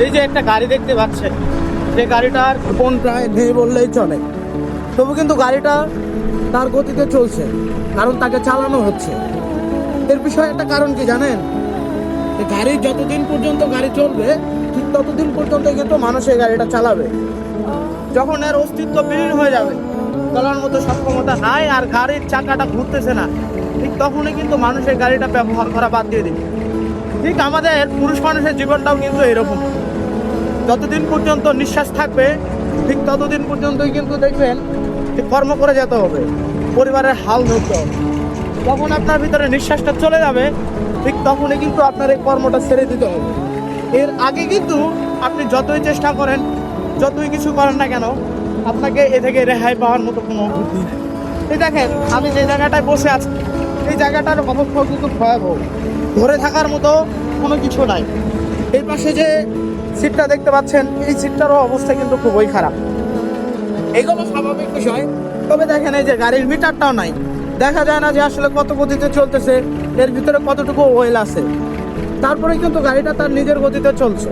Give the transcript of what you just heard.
এই যে একটা গাড়ি দেখতে পাচ্ছেন যে গাড়িটার কোন প্রায় নেই বললেই চলে। তবু কিন্তু গাড়িটা তার গতিতে চলছে, কারণ তাকে চালানো হচ্ছে। এর বিষয়ে একটা কারণ কি জানেন? গাড়ি যতদিন পর্যন্ত গাড়ি চলবে, ঠিক ততদিন পর্যন্ত কিন্তু মানুষ এই গাড়িটা চালাবে। যখন এর অস্তিত্ব বিলীন হয়ে যাবে, চলার মতো সক্ষমতা নাই আর গাড়ির চাকাটা ঘুরতেছে না, ঠিক তখনই কিন্তু মানুষ এই গাড়িটা ব্যবহার করা বাদ দিয়ে দিবে। ঠিক আমাদের পুরুষ মানুষের জীবনটাও কিন্তু এরকম। যতদিন পর্যন্ত নিঃশ্বাস থাকবে, ঠিক ততদিন পর্যন্তই কিন্তু দেখবেন যে কর্ম করে যেতে হবে, পরিবারের হাল ধরতে হবে। যখন আপনার ভিতরে নিঃশ্বাসটা চলে যাবে, ঠিক তখনই কিন্তু আপনার এই কর্মটা ছেড়ে দিতে হবে। এর আগে কিন্তু আপনি যতই চেষ্টা করেন, যতই কিছু করেন না কেন, আপনাকে এ থেকে রেহাই পাওয়ার মতো কোনো বুদ্ধি নেই। দেখেন, আমি যে জায়গাটায় বসে আছি, এই জায়গাটার অবস্থা কিন্তু ভয়াবহ। ধরে থাকার মতো কোনো কিছু নাই। এই পাশে যে সিটটা দেখতে পাচ্ছেন, এই সিটটারও অবস্থা কিন্তু খুবই খারাপ। এগুলো স্বাভাবিক বিষয়, তবে দেখেন এই যে গাড়ির মিটারটাও নাই। দেখা যায় না যে আসলে কত গতিতে চলতেছে, এর ভিতরে কতটুকু ওয়েল আছে। তারপরে কিন্তু গাড়িটা তার নিজের গতিতে চলছে।